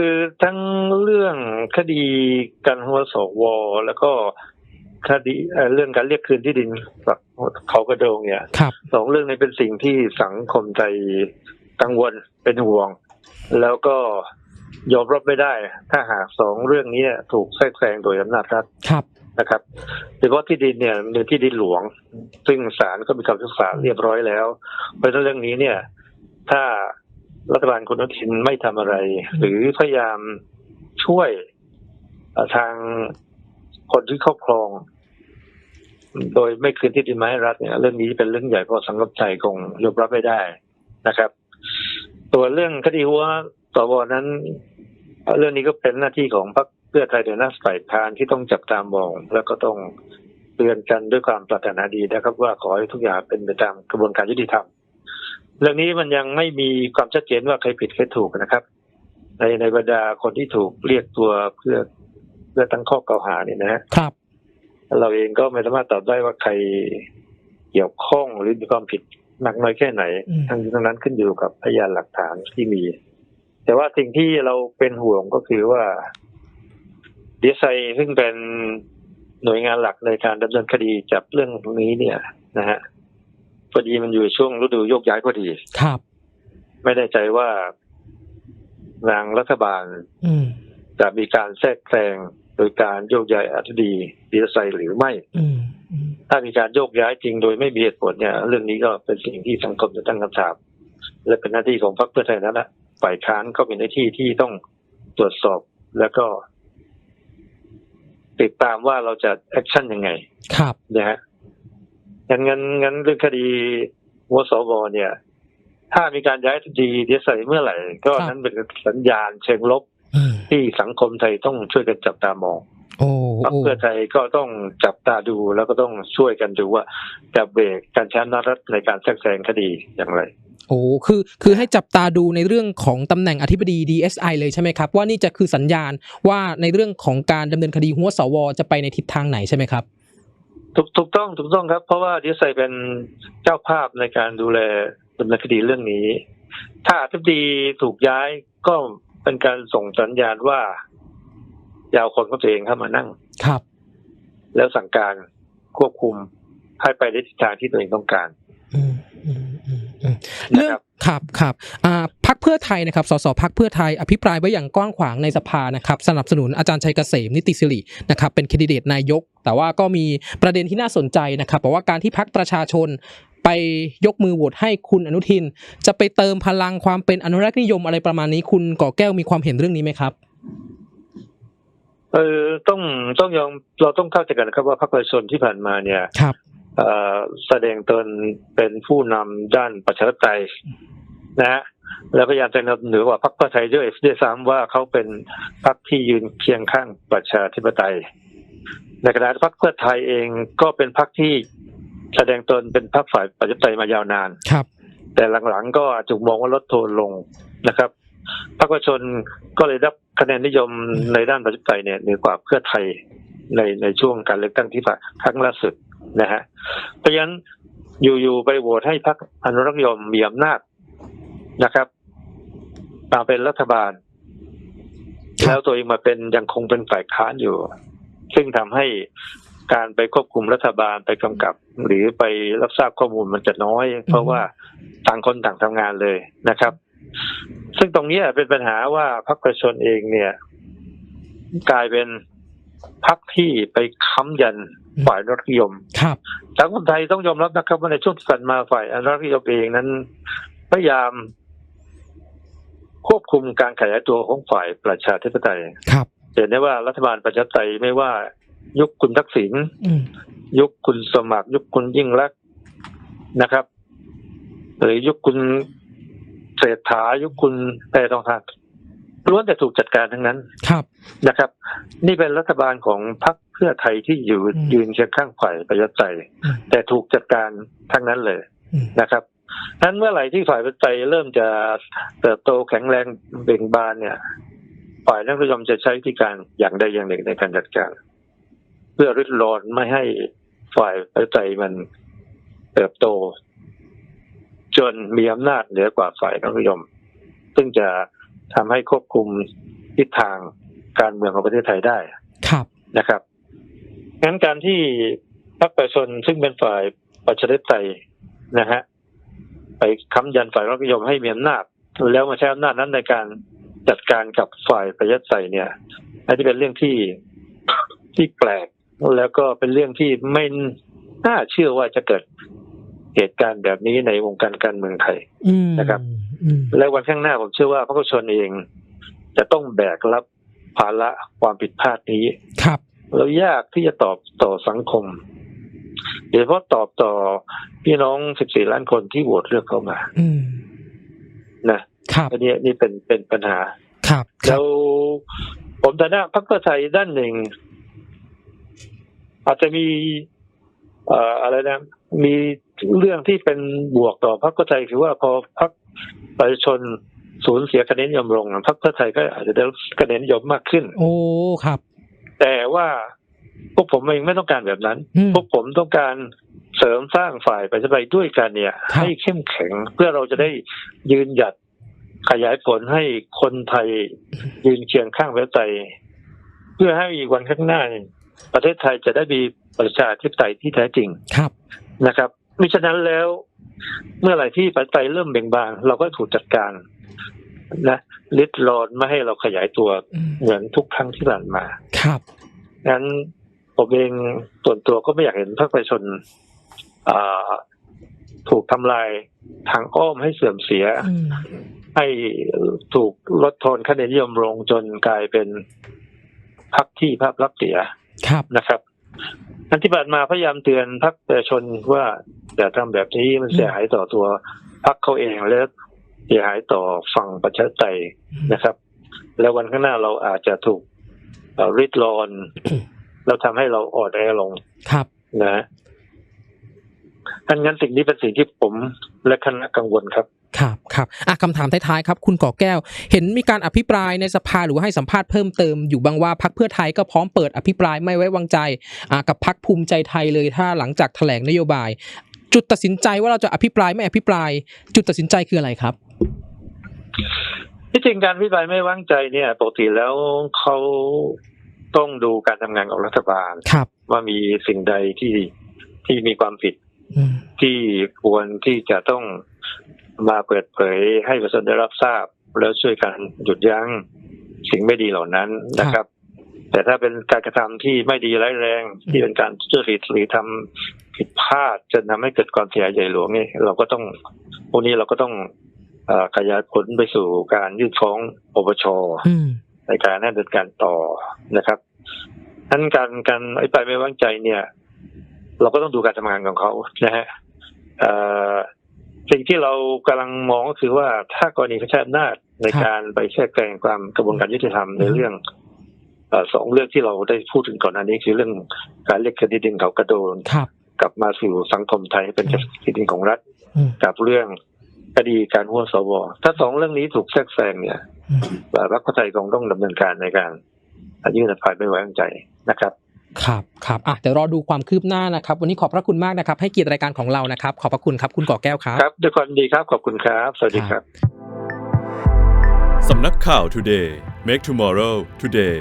คือทั้งเรื่องคดีการหัวสวแล้วก็คดีเอ่อเรื่องการเรียกคืนที่ดินกับเขากระโดงเนี่ยครับสองเรื่องนี้เป็นสิ่งที่สังคมไทยกังวลเป็นห่วง แล้วก็ยอมรับไม่ได้ ถ้าหากสองเรื่องนี้ถูกแทรกแซงโดยอำนาจรัฐครับนะครับโดยเฉพาะที่ดินเนี่ยเป็นที่ดินหลวง ซึ่งศาลก็มีคำพิพากษาเรียบร้อยแล้ว เพราะฉะนั้นเรื่องนี้เนี่ย ถ้า รัฐบาลคุณอนุทินไม่ทำอะไร หรือพยายามช่วยทางคนที่ครอบครอง โดยไม่คืนที่ดินมาให้รัฐเนี่ยเรื่องนี้เป็นเรื่องใหญ่เพราะสังคมไทยคงยอมรับไม่ได้นะครับ ตัวเรื่องคดีหัวสวนั้น เรื่องนี้ก็เป็นหน้าที่ของพรรคเพื่อไทยในหน้าฝ่ายค้านที่ต้องจับตามอง แล้วก็ต้องเตือนกันด้วยความปรารถนาดีนะครับ ว่าขอให้ทุกอย่างเป็นไปตามกระบวนการยุติธรรม เรื่องนี้มันยังไม่มีความชัดเจนว่าใครผิดใครถูกนะครับ ในในบรรดาคนที่ถูกเรียกตัวเพื่อเพื่อตั้งข้อกล่าวหาเนี่ยนะฮะครับ เราเองก็ไม่สามารถตอบได้ว่าใครเกี่ยวข้องหรือมีความผิดหนักน้อยแค่ไหนอืมทั้งนี้ทั้งนั้นขึ้นอยู่กับพยานหลักฐานที่มี แต่ว่าสิ่งที่เราเป็นห่วงก็คือว่าดีไซซึ่งเป็นหน่วยงานหลักในการดำเนินคดีจับเรื่องนี้เนี่ยนะฮะพ อดีมันอยู่ช่วงฤดูโยกย้ายพอดี ครับ ไม่แน่ใจว่าทางรัฐบาลอืมจะมีการแทรกแซงโดยการโยกย้ายอธิบดีดีไซหรือไม่อืมอืมถ้ามีการโยกย้ายจริงโดยไม่มีเหตุผลเนี่ย เรื่องนี้ก็เป็นสิ่งที่สังคมจะตั้งคำถามและเป็นหน้าที่ของพรรคเพื่อไทยนั้นแหละฝ่ายค้านก็มีหน้าที่ที่ต้องตรวจสอบแล้วก็ ติดตามว่าเราจะแอคชั่นยังไง ครับนะฮะ งั้นงั้นงั้นเรื่องคดีวสวเนี่ย ถ้ามีการย้ายอธิบดีดีไซเมื่อไหร่ ก็ครับนั้นเป็นสัญญาณเชิงลบอืมที่สังคมไทยต้องช่วยกันจับตามองโอ้พรรคโอ้เพื่อไทยก็ต้องจับตาดูแล้วก็ต้องช่วยกันดูว่าจะเบรกการใช้อำนาจรัฐในการแทรกแซงคดีอย่างไร โอ้คือคือให้จับตาดูในเรื่องของตำแหน่งอธิบดี DSI เลยใช่ไหมครับ ว่านี่จะคือสัญญาณว่าในเรื่องของการดำเนินคดีหัวสวจะไปในทิศทางไหนใช่ไหมครับ ถูกถูกต้องถูกต้องครับ เพราะว่าดีไซเป็นเจ้าภาพในการดูแลดำเนินคดีเรื่องนี้ ถ้าอธิบดีถูกย้ายก็เป็นการส่งสัญญาณว่าอยาวคนของตัวเองเข้ามานั่งครับ แล้วสั่งการควบคุมให้ไปในทิศทางที่ตัวเองต้องการอืมอืมอืมอืมนะเรื่องครับครับครับอ่าพักเพื่อไทยนะครับ สสพักเพื่อไทยอภิปรายไว้อย่างกว้างขวางในสภานะครับ สนับสนุนอาจารย์ชัยเกษมนิติสิรินะครับ เป็นแคนดิเดตนายก แต่ว่าก็มีประเด็นที่น่าสนใจนะครับบอกว่าการที่พักประชาชนไปยกมือโหวตให้คุณอนุทิน จะไปเติมพลังความเป็นอนุรักษ์นิยมอะไรประมาณนี้คุณก่อแก้วมีความเห็นเรื่องนี้ไหมครับเออต้องต้องยอมเราต้องเข้าใจกันนะครับว่าพรรคประชาชนที่ผ่านมาเนี่ยครับเอ่อแสดงตนเป็นผู้นำด้านประชาธิปไตยนะฮะแล้วพยายามจะนำเหนือกว่าพรรคเพื่อไทยด้วยด้วยซ้ำว่าเขาเป็นพรรคที่ยืนเคียงข้างประชาธิปไตย ในขณะที่พรรคเพื่อไทยเองก็เป็นพรรคที่แสดงตนเป็นพรรคฝ่ายประชาธิปไตยมายาวนานครับ แต่หลังๆก็ถูกมองว่าลดโทนลงนะครับพรรคประชาชนก็เลยรับคะแนนนิยมในด้านประชาธิปไตยเนี่ยเหนือกว่าเพื่อไทยในในช่วงการเลือกตั้งที่ผ่านครั้งล่าสุดนะฮะเพราะฉะนั้นอยู่ๆไปโหวตให้พรรคอนุรักษ์นิยมมีอำนาจนะครับมาเป็นรัฐบาลครับแล้วตัวเองมาเป็นยังคงเป็นฝ่ายค้านอยู่ ซึ่งทำให้การไปควบคุมรัฐบาลไปกำกับ หรือไปรับทราบข้อมูลมันจะน้อย เพราะว่าต่างคนต่างทำงานเลยนะครับ ซึ่งตรงเนี้ยเป็นปัญหาว่าพรรคประชาชนเองเนี่ย กลายเป็นพรรคที่ไปค้ำยันฝ่ายอนุรักษ์นิยม ครับสังคมไทยต้องยอมรับนะครับว่าในช่วงที่ผ่านมาฝ่ายอนุรักษ์นิยมเองนั้น พยายามควบคุมการขยายตัวของฝ่ายประชาธิปไตยครับ เห็นได้ว่ารัฐบาลประชาธิปไตยไม่ว่า ยุคคุณทักษิณอืมยุคคุณสมัคร ยุคคุณยิ่งรักษณ์นะครับ หรือยุคคุณเศรษฐายุคคุณแพรทองทานล้วนแต่ถูกจัดการทั้งนั้นครับนะครับ นี่เป็นรัฐบาลของพรรคเพื่อไทยที่อยู่อืมยืนเคียงข้างฝ่ายประชาธิปไตยอืมแต่ถูกจัดการทั้งนั้นเลยอืมนะครับนั้นเมื่อไหร่ที่ฝ่ายประชาธิปไตยเริ่มจะเติบโตแข็งแรงเบ่งบานเนี่ย ฝ่ายนักนิยมจะใช้วิธีการอย่างใดอย่างหนึ่งในการจัดการ เพื่อริดรอนไม่ให้ฝ่ายประชาธิปไตยมันเติบโต จนมีอำนาจเหนือกว่าฝ่ายนักนิยม ซึ่งจะทำให้ควบคุมทิศทางการเมืองของประเทศไทยได้ครับนะครับงั้นการที่พรรคประชาชนซึ่งเป็นฝ่ายประชาธิปไตยนะฮะไปค้ำยันฝ่ายรัฐนิยมให้มีอำนาจแล้วมาใช้อำนาจนั้นในการ จัดการกับฝ่ายประชาธิปไตยเนี่ยอันนี้เป็นเรื่องที่ที่แปลก แล้วก็เป็นเรื่องที่ไม่น่าเชื่อว่าจะเกิดเหตุการณ์แบบนี้ในวงการการเมืองไทยอืมนะครับอืมและวันข้างหน้าผมเชื่อว่าพรรคประชาชนเอง จะต้องแบกรับภาระความผิดพลาดนี้ครับแล้วยากที่จะตอบต่อสังคมโดยเฉพาะตอบต่อพี่น้อง 14 ล้านคนที่โหวตเลือกเข้ามาอืมนะ ครับอันนี้นี่เป็นเป็นปัญหา ครับครัแล้บวผมฐานะพรรคเพื่อไทยด้านหนึ่ง อาจจะมี เอ่ออะไรนะ มีเรื่องที่เป็นบวกต่อพรรคเพื่อไทยคือว่าพอพรรคประชาชนสูญเสียคะแนนนิยมลงพรรคเพื่อไทยก็อาจจะได้คะแนนนิยมมากขึ้น โอ้ครับ แต่ว่าพวกผมเองไม่ต้องการแบบนั้นอืมพวกผมต้องการเสริมสร้างฝ่ายประชาธิปไตยด้วยกันเนี่ยครับให้เข้มแข็งเพื่อเราจะได้ยืนหยัด ขยายผลให้คนไทยยืนเคียงข้างประชาธิปไตยเพื่อให้อีกวันข้างหน้าเนี่ยประเทศไทยจะได้มีประชาธิปไตยที่แท้จริงครับนะครับมิฉะนั้นแล้ว เมื่อไหร่ที่ประเทศไทยเริ่มเบ่งบานเราก็ถูกจัดการนะลิดรอนไม่ให้เราขยายตัวอืมเหมือนทุกครั้งที่ผ่านมาครับงั้นผมเองส่วนตัวก็ไม่อยากเห็นพรรคประชาชนอ่าถูกทำลายทางอ้อมให้เสื่อมเสียอืม ให้ถูกลดทอนคะแนนนิยมลงจนกลายเป็นพรรคที่ภาพลักษณ์เสียครับนะครับอันที่ผ่านมาพยายามเตือนพรรคประชาชนว่าอย่าทำแบบนี้มันเสียหายต่อตัวพรรคเขาเองและเสียหายต่อฝั่งประชาธิปไตยนะครับ แล้ววันข้างหน้าเราอาจจะถูกเอ่อริดรอนแล้วทำให้เราอ่อนแอลงครับนะดังนั้นสิ่งนี้เป็นสิ่งที่ผมและคณะกังวลครับ ครับครับอะคำถามท้ายๆครับคุณก่อแก้ว เห็นมีการอภิปรายในสภาหรือว่าให้สัมภาษณ์เพิ่มเติมอยู่บางว่าพักเพื่อไทยก็พร้อมเปิดอภิปรายไม่ไว้วางใจอ่ากับพักภูมิใจไทยเลยถ้าหลังจากแถลงนโยบาย จุดตัดสินใจว่าเราจะอภิปรายไม่อภิปราย จุดตัดสินใจคืออะไรครับที่จริงการวิบายไม่วางใจเนี่ยปกติแล้วเขาต้องดูการทำงานของรัฐบาลครับ ว่ามีสิ่งใดที่ที่มีความผิดอืมที่ควรที่จะต้อง มาเปิดเผยให้ประชาชนได้รับทราบ แล้วช่วยกันหยุดยั้งสิ่งไม่ดีเหล่านั้นนะครับ แต่ถ้าเป็นการกระทำที่ไม่ดีร้ายแรง ที่เป็นการทุจริตหรือทำผิดพลาดจนทำให้เกิดความเสียหายใหญ่หลวงนี่เราก็ต้องพวกนี้เราก็ต้องเออขยายผลไปสู่การยื่นฟ้องปปชอืมในการดำเนินการต่อนะครับนั้นการการไอ้ไปไม่ไว้วางใจเนี่ย เราก็ต้องดูการทำงานของเขานะฮะเอ่อ สิ่งที่เรากำลังมองก็คือว่าถ้ากรณีเขาใช้อำนาจในครับการไปแทรกแซงความกระบวนการยุติธรรมในอืมเรื่องเอ่อสองเรื่องที่เราได้พูดถึงก่อนหน้านี้คือเรื่องการเรียกคดีดินเขากระโดนครับกลับมาสู่สังคมไทยเป็นอืมคดีดินของรัฐอืมกับเรื่องคดีการหัวสวถ้าสองเรื่องนี้ถูกแทรกแซงเนี่ยอืมเอ่อพรรคเพื่อไทยคงต้องดำเนินการในการยื่นอภิปรายไม่ไว้วางใจนะครับ ครับครับอะเดี๋ยวรอดูความคืบหน้านะครับ วันนี้ขอบพระคุณมากนะครับ ให้เกียรติรายการของเรานะครับ ขอบพระคุณครับคุณก่อแก้วครับครับด้วยความดีครับขอบคุณครับ สวัสดีครับสำนักข่าว Today Make Tomorrow Today